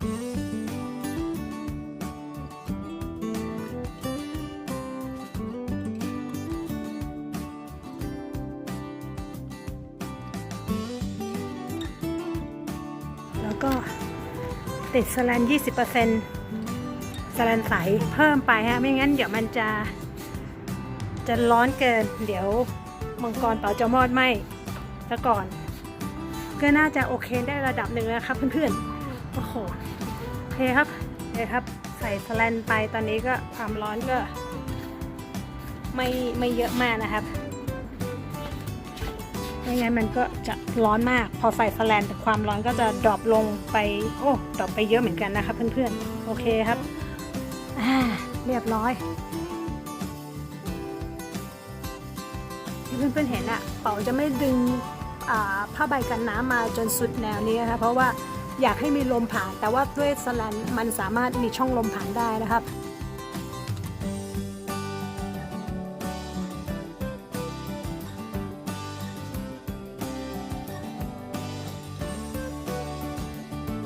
แล้วก็ติดสแลน 20%สแลนใสเพิ่มไปฮะ ไม่งั้นเดี๋ยวมันจะ จะร้อนเกิน เดี๋ยวมังกรเป่าจะมอดไหมซะก่อน ก็น่าจะโอเคได้ระดับหนึ่งแล้วครับเพื่อนๆ โอ้โหโอเคครับโอเคครับ ใส่สแลนไปตอนนี้ก็ความร้อนก็ ไม่ไม่เยอะมากนะครับไม่งั้นมันก็จะร้อนมาก พอใส่สแลนแต่ความร้อนก็จะดรอปลงไป โอ้ดรอปไปเยอะเหมือนกันนะครับเพื่อนๆ โอเคครับอ่าเรียบร้อยที่เพื่อนๆเห็นอะเป๋าจะไม่ดึงผ้าใบกันน้ำมาจนสุดแนวนี้นะคะเพราะว่า อยากให้มีลมผ่าน แต่ว่าด้วยสแลนมันสามารถมีช่องลมผ่านได้นะครับ